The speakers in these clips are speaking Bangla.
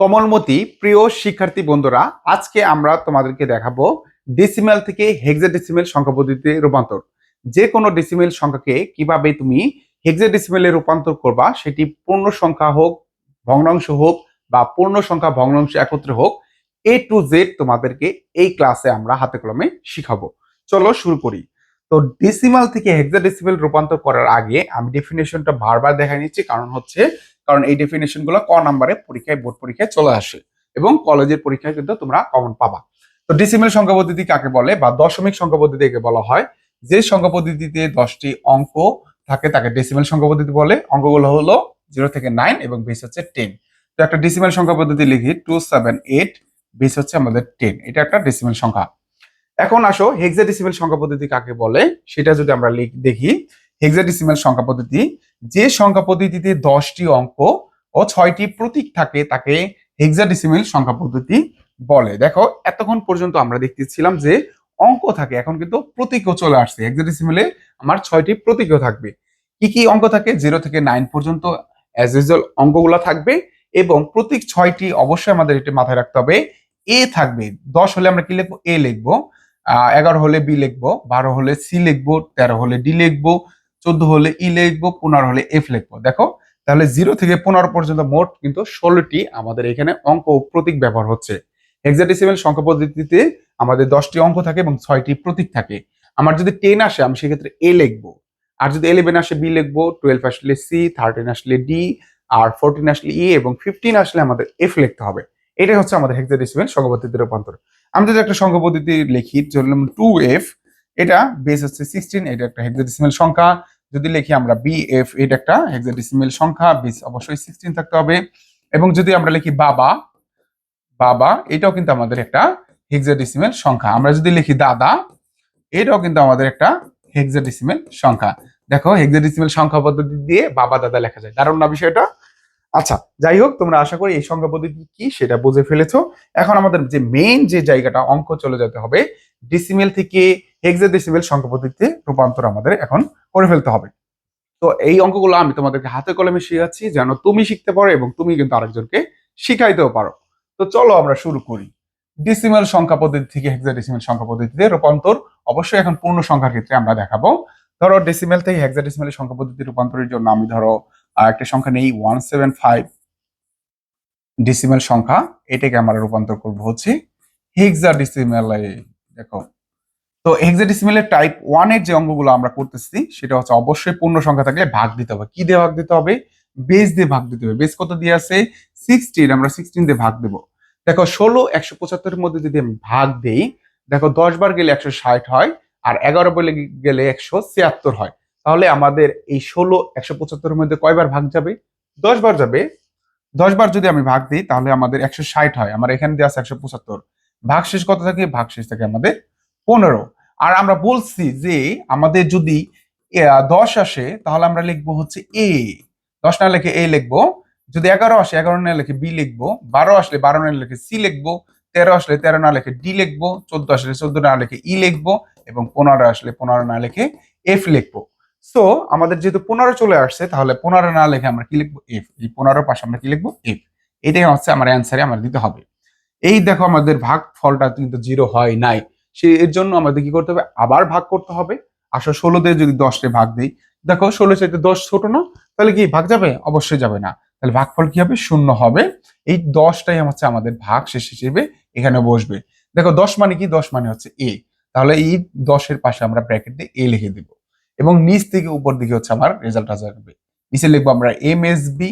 কমলমতি, প্রিয় শিক্ষার্থী বন্ধুরা, আজকে আমরা তোমাদেরকে দেখাবো ডিসিমেল থেকে হেক্সাডেসিমেল সংখ্যা পদ্ধতিতে রূপান্তর। যে কোনো ডেসিমেল সংখ্যাকে কীভাবে তুমি হেক্সাডেসিমেলে রূপান্তর করবা, সেটি পূর্ণ সংখ্যা হোক, ভগ্নাংশ হোক, বা পূর্ণ সংখ্যা, ভগ্নাংশ একত্রে হোক এ টু জেড তোমাদেরকে এই ক্লাসে আমরা হাতে কলমে শিখাবো। চলো শুরু করি। তো ডেসিমাল থেকে হেক্সাডেসিমেল রূপান্তর করার আগে আমি ডেফিনেশনটা বারবার দেখা নিচ্ছি, কারণ হচ্ছে কারণ এই ডেফিনেশনগুলো ক নাম্বারে পরীক্ষায় বোর্ড পরীক্ষায় চলে আসে এবং কলেজের পরীক্ষায় কিন্তু তোমরা কমন পাবা। তো ডিসিমেল সংখ্যা পদ্ধতি কাকে বলে বা দশমিক সংখ্যা পদ্ধতিকে বলা হয়? যে সংখ্যা পদ্ধতিতে দশটি অঙ্ক থাকে তাকে ডেসিমেল সংখ্যা পদ্ধতি বলে। অঙ্কগুলো হলো জিরো থেকে নাইন এবং বেস হচ্ছে টেন তো একটা ডিসিমেল সংখ্যা পদ্ধতি লিখি টু সেভেন এইট বেস হচ্ছে আমাদের টেন এটা একটা ডেসিমেল সংখ্যা। এখন আসো হেক্সাডেসিমেল সংখ্যা পদ্ধতি কাকে বলে? সেটা যদি আমরা দেখি হেক্সাডেসিমেল সংখ্যা পদ্ধতি, যে সংখ্যা পদ্ধতিতে দশটি অঙ্ক ও ছয়টি প্রতীক থাকে তাকে হেক্সাডেসিমেল সংখ্যা পদ্ধতি বলে। দেখো, এতক্ষণ পর্যন্ত আমরা দেখতেছিলাম যে অঙ্ক থাকে, এখন কিন্তু প্রতীকও চলে আসছে। হেক্সাডেসিমেলে আমার ছয়টি প্রতীকও থাকবে। কি কি অঙ্ক থাকে? জিরো থেকে নাইন পর্যন্ত অ্যাজ ইউজুয়াল অঙ্কগুলো থাকবে এবং প্রতীক ছয়টি অবশ্যই আমাদের এটা মাথায় রাখতে হবে। এ থাকবে। দশ হলে আমরা কি লিখব? এ লিখব। এগারো হলে বি লিখব। বারো হলে সি লিখব। তেরো হলে ডি লিখব। চোদ্দ হলে ই লিখব, পনেরো হলে এফ লিখব। দেখো, তাহলে জিরো থেকে পনেরো পর্যন্ত মোট কিন্তু ষোলোটি আমাদের এখানে অঙ্ক প্রতীক ব্যবহার হচ্ছে। হেক্সাডেসিমেল সংখ্যা পদ্ধতিতে আমাদের দশটি অঙ্ক থাকে এবং ছয়টি প্রতীক থাকে। আমার যদি টেন আসে, আমি সেক্ষেত্রে এ লিখব। আর যদি ইলেভেন আসে বি লিখব টুয়েলভ আসলে সি থার্টিন আসলে ডি আর ফোরটিন আসলে ই এবং ফিফটিন আসলে আমাদের এফ লিখতে হবে। এটাই হচ্ছে আমাদের হেক্সাডেসিমেল সংখ্যা পদ্ধতির রূপান্তর। আমি যদি একটা সংখ্যা পদ্ধতি লিখি ধরলাম টু এফ এটা বেস হচ্ছে সিক্সটিন এটা একটা হেক্সাডেসিমেল সংখ্যা। যদি লিখি আমরা বি এফ এটা একটা হেক্সাডেসিমেল সংখ্যা বিস অবশ্যই সিক্সটিন থাকতে হবে। এবং যদি আমরা লিখি বাবা বাবা, এটাও কিন্তু আমাদের একটা হেক্সাডেসিমেল সংখ্যা। আমরা যদি লিখি দাদা, এটাও কিন্তু আমাদের একটা হেক্সাডেসিমেল সংখ্যা। দেখো হেক্সাডেসিমেল সংখ্যা পদ্ধতি দিয়ে বাবা, দাদা লেখা যায়। দারুণ না বিষয়টা? আচ্ছা যাই হোক, তোমরা আশা করি এই সংখ্যা পদ্ধতি কি সেটা বুঝে ফেলেছো। এখন আমাদের যে মেইন যে জায়গাটা, অঙ্ক চলে যেতে হবে ডিসিমেল থেকে হেক্সাডেসিমেল সংখ্যা পদ্ধতিতে রূপান্তর আমাদের এখন করে ফেলতে হবে। তো এই অঙ্কগুলো আমি তোমাদেরকে হাতে কলমে শেখাচ্ছি, যেন তুমি শিখতে পারো এবং তুমি কিন্তু আরেকজনকে শিখাইতেও পারো। তো চলো আমরা শুরু করি। ডিসিমেল সংখ্যা পদ্ধতি থেকে হেক্সাডেসিমেল সংখ্যা পদ্ধতিতে রূপান্তর, অবশ্যই এখন পূর্ণ সংখ্যার ক্ষেত্রে আমরা দেখাবো। ধরো ডেসিমেল থেকে হেক্সাডেসিমেল সংখ্যা পদ্ধতি রূপান্তরের জন্য আমি ধরো আহ, একটা সংখ্যা নেই ওয়ান সেভেন ফাইভ ডিসিমেল সংখ্যা। এটাকে আমরা রূপান্তর করব হচ্ছে হেক্সাডেসিমেলে দেখো। তো হেক্সাডেসিমেলের টাইপ ওয়ানের যে অঙ্কগুলো আমরা করতেছি সেটা হচ্ছে অবশ্যই পূর্ণ সংখ্যা থাকলে ভাগ দিতে হবে। কি দিয়ে ভাগ দিতে হবে? বেস দিয়ে ভাগ দিতে হবে। বেস কত দিয়ে আছে? সিক্সটিন আমরা সিক্সটিন দিয়ে ভাগ দেবো। দেখো ষোলো একশো পঁচাত্তরের মধ্যে যদি আমি ভাগ দেই দেখো দশ বার গেলে একশো ষাট হয় আর এগারো বলে গেলে একশো ছিয়াত্তর হয়। তাহলে আমাদের এই ষোলো একশো পঁচাত্তরের মধ্যে কয়বার ভাগ যাবে? দশ বার যাবে। দশ বার যদি আমি ভাগ দিই, তাহলে আমাদের একশো ষাট হয়। আমার এখানে দেওয়া আছে একশো পঁচাত্তর। ভাগ শেষ কত থাকে? ভাগ শেষ থাকে আমাদের পনেরো। আর আমরা বলছি যে, আমাদের যদি দশ আসে, তাহলে আমরা লিখব হচ্ছে এ। দশ না লেখে এ লিখব। যদি এগারো আসে, এগারো না লিখে বি লিখব। বারো আসলে বারো না লেখে সি লিখব। তেরো আসলে তেরো না লেখে ডি লিখব। চোদ্দ আসলে চোদ্দ না লিখে ই লিখব। এবং পনেরো আসলে পনেরো না লেখে এফ লিখব। সো আমাদের যেহেতু পনেরো চলে আসছে, তাহলে পনেরো না লিখে আমরা কি লিখব? এফ এই পনেরোর পাশে আমরা কি লিখব? এফ এটাই হচ্ছে আমার অ্যান্সারে আমার দিতে হবে। এই দেখো আমাদের ভাগ ফলটা কিন্তু জিরো হয় নাই। সে এর জন্য আমাদের কি করতে হবে? আবার ভাগ করতে হবে। আসলে ষোলো দিয়ে যদি দশটা ভাগ দিই, দেখো ষোলো চাইতে দশ ছোট না, তাহলে কি ভাগ যাবে? অবশ্যই যাবে না। তাহলে ভাগফল কি হবে? শূন্য হবে। এই দশটাই হচ্ছে আমাদের ভাগ শেষ হিসেবে এখানে বসবে। দেখো দশ মানে কি? দশ মানে হচ্ছে এ তাহলে এই দশের পাশে আমরা ব্র্যাকেট দিয়ে এ লিখে দিব। এবং নিচ থেকে উপর দিকে হচ্ছে আমার রেজাল্ট আসবে। নিচে লিখব আমরা এম এস বি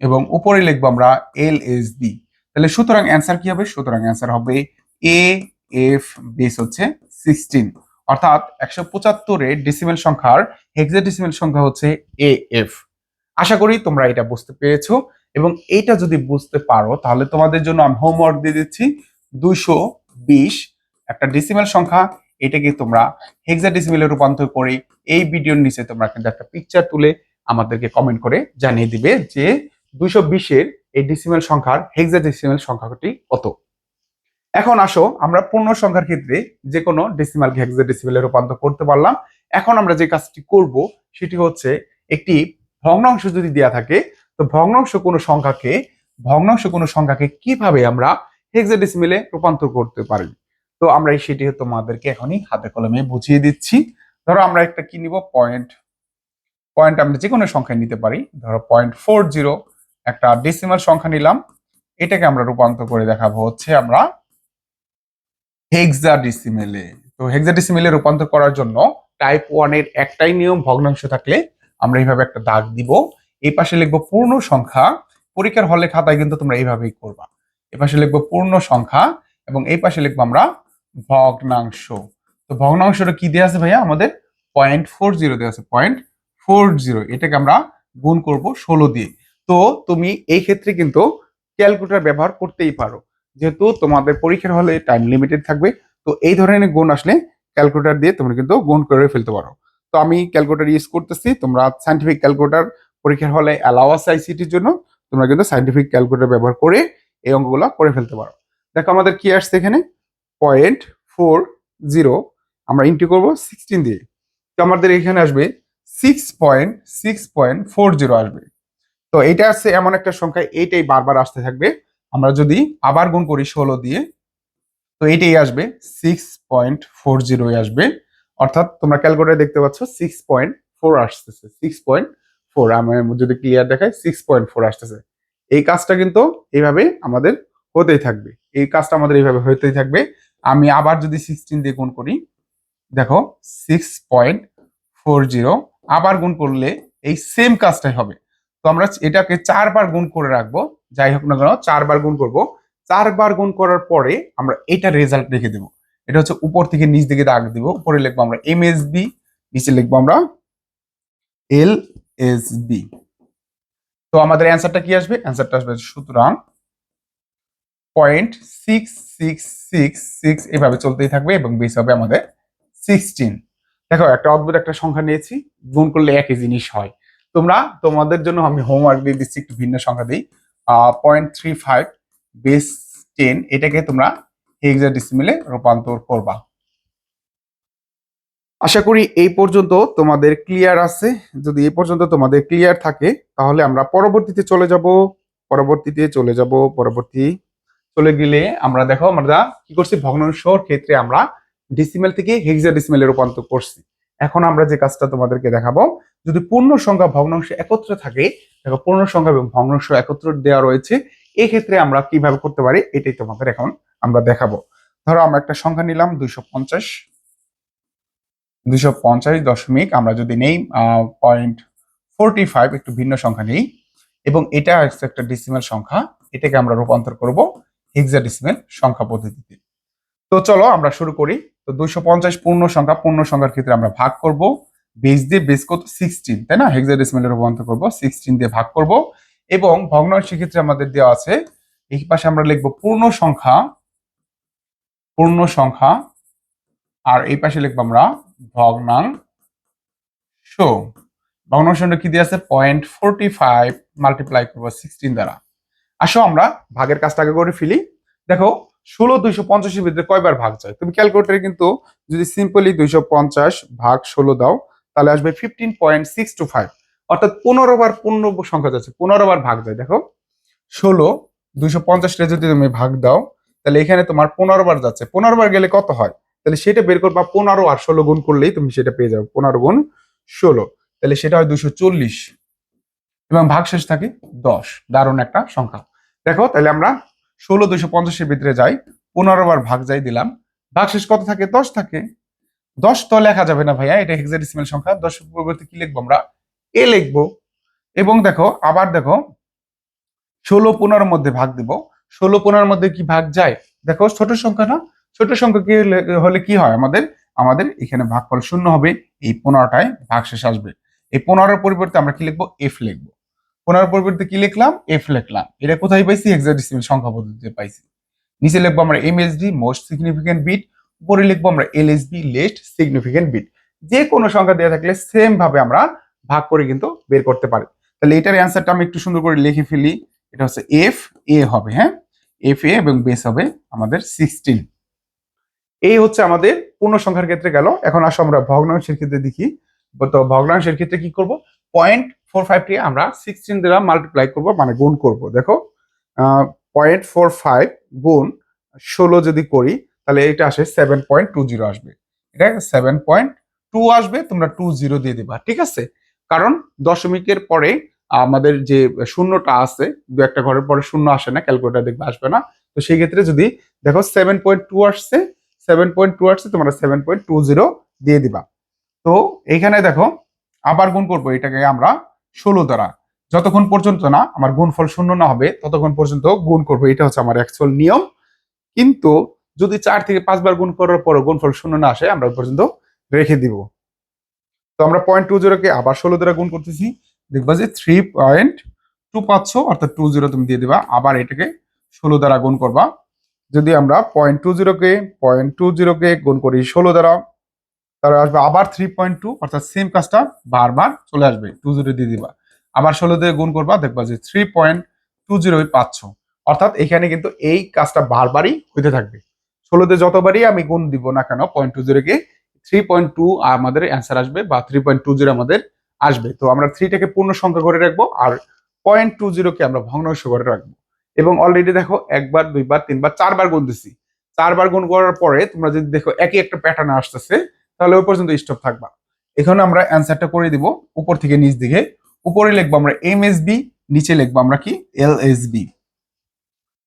এবং উপরে লিখব আমরা এল এস বি তাহলে সুতরাং অ্যান্সার কি হবে? সুতরাং অ্যান্সার হবে এ এফ বেস হচ্ছে সিক্সটিন অর্থাৎ একশো পঁচাত্তরের ডিসিমেল সংখ্যার হেক্সাডেসিমেল সংখ্যা হচ্ছে এ এফ আশা করি তোমরা এটা বুঝতে পেরেছ এবং এইটা যদি বুঝতে পারো, তাহলে তোমাদের জন্য আমি হোমওয়ার্ক দিয়ে দিচ্ছি। দুইশো বিশ, একটা ডিসিমেল সংখ্যা এটাকে তোমরা হেক্সাডেসিমেলে রূপান্তর করে এই ভিডিওর নিচে তোমরা কিন্তু একটা পিকচার তুলে আমাদেরকে কমেন্ট করে জানিয়ে দিবে যে দুইশো বিশের এই ডিসিমেল সংখ্যার হেক্সাডেসিমেল সংখ্যাটি কত। এখন আসো, আমরা পূর্ণ সংখ্যার ক্ষেত্রে যে কোনো ডেসিমালকে হেক্সাডেসিমেলে রূপান্তর করতে পারলাম। এখন আমরা যে কাজটি করব সেটি হচ্ছে একটি ভগ্নাংশ যদি দেয়া থাকে, তো ভগ্নাংশ কোনো সংখ্যাকে, ভগ্নাংশ কোনো সংখ্যাকে কীভাবে আমরা হেক্সাডেসিমেলে রূপান্তর করতে পারি? তো আমরা সেটি তোমাদেরকে এখনই হাতে কলমে বুঝিয়ে দিচ্ছি। ধরো আমরা একটা কি নিব? পয়েন্ট পয়েন্ট আমরা যে কোনো সংখ্যা নিতে পারি। ধরো পয়েন্ট ফোর জিরো একটা ডেসিমাল সংখ্যা নিলাম। এটাকে আমরা রূপান্তর করে দেখাবো হচ্ছে আমরা হেক্সাডেসিমেলে তো হেক্সাডেসিমেলে রূপান্তর করার জন্য টাইপ ওয়ানের একটাই নিয়ম, ভগ্নাংশ থাকলে আমরা এইভাবে একটা দাগ দিব। এই পাশে লিখব পূর্ণ সংখ্যা। পরীক্ষার হলে খাতায় কিন্তু তোমরা এইভাবেই করবা। এই পাশে লিখব পূর্ণ সংখ্যা এবং এই পাশে লিখব আমরা ভগ্নাংশ। তো ভগ্নাংশটা কি দেওয়া আছে ভাইয়া? আমাদের পয়েন্ট ফোর জিরো দেওয়া আছে পয়েন্ট ফোর জিরো এটাকে আমরা গুণ করব ষোলো দিয়ে। তো তুমি এই ক্ষেত্রে কিন্তু ক্যালকুলেটর ব্যবহার করতেই পারো। যেহেতু তোমাদের পরীক্ষার হলে টাইম লিমিটেড থাকবে, তো এই ধরনের গুণ আসলে ক্যালকুলেটর দিয়ে তোমরা কিন্তু গুণ করে ফেলতে পারো। তো আমি ক্যালকুলেটর ইউজ করতেছি, তোমরা সাইন্টিফিক ক্যালকুলেটর পরীক্ষার হলে অ্যালাউ আছে আইসিটির জন্য, তোমরা কিন্তু সাইন্টিফিক ক্যালকুলেটর ব্যবহার করে এই অঙ্কগুলো করে ফেলতে পারো। দেখো আমাদের কি আসছে এখানে? পয়েন্ট ফোর জিরো আমরা ইন্টু করব সিক্সটিন দিয়ে। তো আমাদের এখানে আসবে six point six point four zero আসবে। তো এটা আসছে এমন একটা সংখ্যা, এইটাই বারবার আসতে থাকবে। আমরা যদি আবার গুণ করি ষোলো দিয়ে, তো এইটাই আসবে সিক্স পয়েন্ট ফোর জিরোই আসবে। অর্থাৎ তোমরা ক্যালকুলেটার দেখতে পাচ্ছ সিক্স পয়েন্ট ফোর আসতেছে সিক্স পয়েন্ট ফোর আমি যদি ক্লিয়ার দেখাই সিক্স পয়েন্ট ফোর আসতেছে। এই কাজটা কিন্তু এইভাবে আমাদের হতেই থাকবে। এই কাজটা আমাদের এইভাবে হতেই থাকবে। আমি আবার যদি সিক্সটিন দিয়ে গুণ করি, দেখো সিক্স পয়েন্ট ফোর জিরো আবার গুণ করলে এই সেম কাজটাই হবে। তো আমরা এটাকে চারবার গুণ করে রাখব। যাই হোক না কেন, চারবার গুণ করব। চারবার গুণ করার পরে আমরা এটা রেজাল্ট রেখে দেবো। এটা হচ্ছে উপর থেকে নিচ দিকে দাগ দিব। উপরে লিখব আমরা এম এস বি নিচে লিখব আমরা এল এস বি তো আমাদের অ্যান্সারটা কি আসবে? অ্যান্সারটা আসবে সুতরাং point six six six six এভাবে চলতেই থাকবে এবং বেস হবে আমাদের সিক্সটিন দেখো, একটা অদ্ভুত একটা সংখ্যা নিয়েছি, গুণ করলে একই জিনিস হয়। তোমরা, তোমাদের জন্য আমি হোমওয়ার্ক দিয়ে দিচ্ছি, একটু ভিন্ন সংখ্যা দিই। Point three five base ten এটাকে তোমরা হেক্সাডেসিমেলে রূপান্তর করবা। আশা করি এই পর্যন্ত তোমাদের ক্লিয়ার আছে। যদি এই পর্যন্ত তোমাদের ক্লিয়ার থাকে, তাহলে আমরা পরবর্তীতে চলে যাব, পরবর্তীতে চলে যাব, পরবর্তী চলে গেলে আমরা দেখো আমরা কি করছি? ভগ্নাংশর ক্ষেত্রে আমরা ডিসিমেল থেকে হেক্সাডেসিমেলে রূপান্তর করছি। এখন আমরা যে কাজটা তোমাদেরকে দেখাবো, যদি পূর্ণ সংখ্যা ভগ্নাংশ একত্রে থাকে, দেখো পূর্ণ সংখ্যা এবং ভগ্নাংশ একত্র দেওয়া রয়েছে এই ক্ষেত্রে আমরা কীভাবে করতে পারি? এটাই তোমাদের এখন আমরা দেখাবো। ধরো আমরা একটা সংখ্যা নিলাম দুইশো পঞ্চাশ। দুইশো পঞ্চাশ দশমিক আমরা যদি নেই পয়েন্ট ফোরটি ফাইভ একটু ভিন্ন সংখ্যা নেই, এবং এটা একটা ডিসিমেল সংখ্যা, এটাকে আমরা রূপান্তর করব। হেক্সাডেসিমেল সংখ্যা পদ্ধতিতে। তো চলো আমরা শুরু করি। তো দুইশো পঞ্চাশ পূর্ণ সংখ্যা, পূর্ণ সংখ্যার ক্ষেত্রে আমরা ভাগ করব। বেস দিয়ে বেস কত? সিক্সটিন তাই না? হেক্সাডেসিমেলে রূপান্তর করব সিক্সটিন দিয়ে ভাগ করব। এবং ভগ্নাংশের ক্ষেত্রে আমাদের দেওয়া আছে, এই পাশে আমরা লিখব পূর্ণ সংখ্যা পূর্ণ সংখ্যা, আর এই পাশে লিখব আমরা ভগ্নাংশ। ভগ্নাংশটা কি দিয়ে আছে? পয়েন্ট ফোরটি ফাইভ মাল্টিপ্লাই করব সিক্সটিন দ্বারা। আসো আমরা ভাগের কাজটা আগে করে ফেলি। দেখো, ষোলো, দুইশো পঞ্চাশের ভিতরে কয়বার ভাগ যায়? তুমি ক্যালকুলেটারে কিন্তু যদি সিম্পলি দুইশো পঞ্চাশ ভাগ ষোলো দাও, তাহলে আসবে fifteen point six two five অর্থাৎ পনেরো বার পূর্ণ সংখ্যা যাচ্ছে, পনেরো বার ভাগ যায়। দেখো, ষোলো, দুইশো পঞ্চাশটা যদি তুমি ভাগ দাও, তাহলে এখানে তোমার পনেরো বার যাচ্ছে। পনেরো বার গেলে কত হয়? তাহলে সেটা বের করবা পনেরো আর ষোলো গুণ করলেই তুমি সেটা পেয়ে যাবে, পনেরো গুণ ষোলো। তাহলে সেটা হয় দুশো চল্লিশ। এবং ভাগ শেষ থাকে দশ, দারুণ একটা সংখ্যা। দেখো, তাহলে আমরা ষোলো দুশো পঞ্চাশের ভিতরে যাই। পনেরো বার ভাগ যাই দিলাম। ভাগ শেষ কত থাকে? দশ থাকে। দশ তো লেখা যাবে না ভাইয়া, এটা হেক্সাডেসিমেল সংখ্যা। দশ পরিবর্তে কি লিখব আমরা? এ লিখব। এবং দেখো, আবার দেখো, ষোলো, পনেরোর মধ্যে ভাগ দিব। ষোলো, পনেরোর মধ্যে কি ভাগ যায়? দেখো, ছোট সংখ্যা না? ছোট সংখ্যা কি হলে কি হয় আমাদের? আমাদের এখানে ভাগফল শূন্য হবে। এই পনেরোটায় ভাগ শেষ আসবে। এই পনেরোর পরিবর্তে আমরা কি লিখব? এফ লিখব। পনেরোর পরিবর্তে কি লিখলাম? এফ লিখলাম। এটা কোথায় পাইছি? হেক্সাডেসিমেল সংখ্যা পদ্ধতিতে পাইছি। নিচে লিখব আমরা এমএসডি মোস্ট সিগনিফিকেন্ট বিট উপরে লিখব আমরা এলএসবি লেস্ট সিগনিফিকেন্ট বিট যে কোনো সংখ্যা দেওয়া থাকলে সেম ভাবে আমরা ভাগ করে কিন্তু বের করতে পারি। তাহলে এটার অ্যান্সারটা আমি একটু সুন্দর করে লিখে ফেলি। এটা হচ্ছে এফ এ হবে হ্যাঁ? এফ এ এবং বেস হবে আমাদের সিক্সটিন এই হচ্ছে আমাদের পূর্ণ সংখ্যার ক্ষেত্রে গেল। এখন আসো আমরা ভগ্নাংশের ক্ষেত্রে দেখি। তো ভগ্নাংশের ক্ষেত্রে কি করব? পয়েন্ট ফোর ফাইভটি আমরা সিক্সটিন দ্বারা মাল্টিপ্লাই করব মানে গুণ করব। দেখো পয়েন্ট ফোর ফাইভ গুণ ষোলো যদি করি, তাহলে এটা আসে সেভেন পয়েন্ট টু জিরো আসবে। এটা সেভেন পয়েন্ট টু আসবে, তোমরা টু জিরো দিয়ে দিবা, ঠিক আছে? কারণ দশমিকের পরে আমাদের যে শূন্যটা আছে, দু একটা ঘরের পরে শূন্য আসে না ক্যালকুলেটার দেখবে আসবে না। তো সেই ক্ষেত্রে যদি দেখো সেভেন পয়েন্ট টু আসছে সেভেন পয়েন্ট টু আসছে, তোমরা সেভেন পয়েন্ট টু জিরো দিয়ে দিবা। তো এইখানে দেখো, আবার গুণ করব, এটাকে আমরা ষোলো দ্বারা। যতক্ষণ পর্যন্ত না আমার গুণফল শূন্য না হবে, ততক্ষণ পর্যন্ত গুণ করব, এটা হচ্ছে আমার অ্যাকচুয়াল নিয়ম। কিন্তু যদি চার থেকে পাঁচবার গুণ করার পরও গুণফল শূন্য না আসে, আমরা পর্যন্ত রেখে দিব। তো আমরা পয়েন্ট টু জিরোকে আবার ষোলো দ্বারা গুণ করতেছি। দেখবা যে থ্রি পয়েন্ট টু পাচ্ছ অর্থাৎ টু জিরো তুমি দিয়ে দিবা, আবার এটাকে ষোলো দ্বারা গুণ করবা। যদি আমরা পয়েন্ট টু জিরোকে পয়েন্ট টু জিরোকে গুণ করি ষোলো দ্বারা তাহলে আসবে আবার থ্রি পয়েন্ট টু অর্থাৎ সেম কাজটা বারবার চলে আসবে টু জিরো দিয়ে দিবা। আবার ষোলো দিয়ে গুণ করবা, দেখবা যে থ্রি পয়েন্ট টু জিরোই পাচ্ছ। অর্থাৎ এখানে কিন্তু এই কাজটা বারবারই হইতে থাকবে। ষোলোতে যতবারই আমি গুণ দিব না কেন পয়েন্ট টু জিরোকে থ্রি পয়েন্ট টু আমাদের অ্যান্সার আসবে বা থ্রি পয়েন্ট টু জিরো আমাদের আসবে। তো আমরা থ্রিটাকে পূর্ণ সংখ্যা করে রাখব আর পয়েন্ট টু জিরোকে আমরা ভগ্নাংশ করে রাখব। এবং অলরেডি দেখো একবার, দুইবার, তিনবার, চারবার গুণ দিছি। চারবার গুণ করার পরে তোমরা যদি দেখো একই একটা প্যাটার্ন আসতেছে তাহলে ওই পর্যন্ত স্টপ থাকবা। এখানে আমরা অ্যান্সারটা করে দিব উপর থেকে নিচ দিকে। উপরে লিখব আমরা এম নিচে লিখব আমরা কি? এল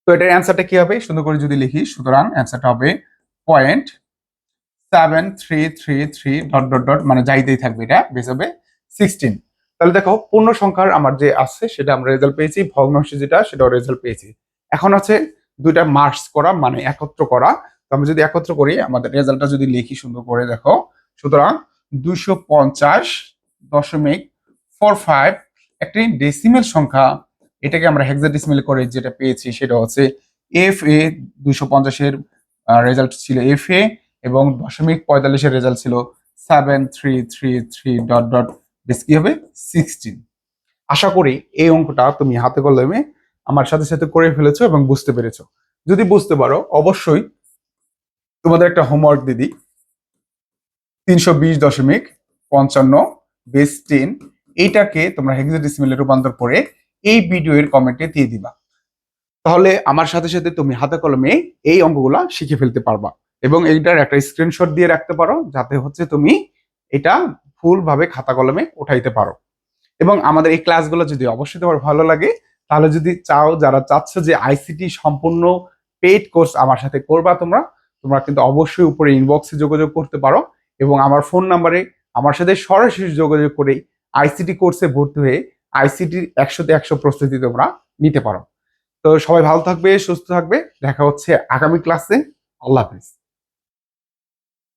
তো এটার অ্যান্সারটা কি হবে? সুন্দর করে যদি লিখি, সুতরাং অ্যান্সারটা হবে point seven three three three dot dot dot মানে যাইতেই থাকবে এটা বেস হবে সিক্সটিন তাহলে দেখো, পূর্ণ সংখ্যার আমার যে আছে, সেটা আমরা রেজাল্ট পেয়েছি, ভগ্নাংশ যেটা, সেটাও রেজাল্ট পেয়েছি। এখন আছে দুইটা মার্কস করা মানে একত্র করা। তো আমরা যদি একত্র করি, আমাদের রেজাল্টটা যদি লিখি সুন্দর করে, দেখো। সুতরাং দুইশো পঞ্চাশ দশমিক ফোর ফাইভ একটি ডেসিমেল সংখ্যা, এটাকে আমরা হেক্সাডেসিমেল করে যেটা পেয়েছি সেটা হচ্ছে এফ এ দুইশো পঞ্চাশের রেজাল্ট ছিল এফ এ এবং দশমিক পঁয়তাল্লিশের রেজাল্ট ছিল seven three three three dot dot বেশ কি হবে সিক্সটিন আশা করি এই অঙ্কটা তুমি হাতে কলমে আমার সাথে সাথে করে ফেলেছো এবং বুঝতে পেরেছ। যদি বুঝতে পারো, অবশ্যই তোমাদের একটা হোমওয়ার্ক দিদি তিনশো বিশ দশমিক পঞ্চান্ন বেস টেন এইটাকে তোমরা হেক্সাডেসিমেলে রূপান্তর করে এই ভিডিওর কমেন্টে দিয়ে দিবা। তাহলে আমার সাথে সাথে তুমি হাতে কলমে এই অঙ্কগুলা শিখে ফেলতে পারবা এবং এইটার একটা স্ক্রিনশট দিয়ে রাখতে পারো, যাতে হচ্ছে তুমি এটা ফুলভাবে খাতা কলমে উঠাইতে পারো। এবং আমাদের এই ক্লাসগুলো যদি অবশ্যই তোমার ভালো লাগে, তাহলে যদি চাও, যারা চাচ্ছ যে আইসিটি সম্পূর্ণ পেইড কোর্স আমার সাথে করবা তোমরা তোমরা কিন্তু অবশ্যই উপরে ইনবক্সে যোগাযোগ করতে পারো এবং আমার ফোন নাম্বারে আমার সাথে সরাসরি যোগাযোগ করে আইসিটি কোর্সে ভর্তি হয়ে আইসিটির একশোতে একশো প্রস্তুতি তোমরা নিতে পারো। তো সবাই ভালো থাকবে, সুস্থ থাকবে। দেখা হচ্ছে আগামী ক্লাসে আল্লাহ হাফিজ।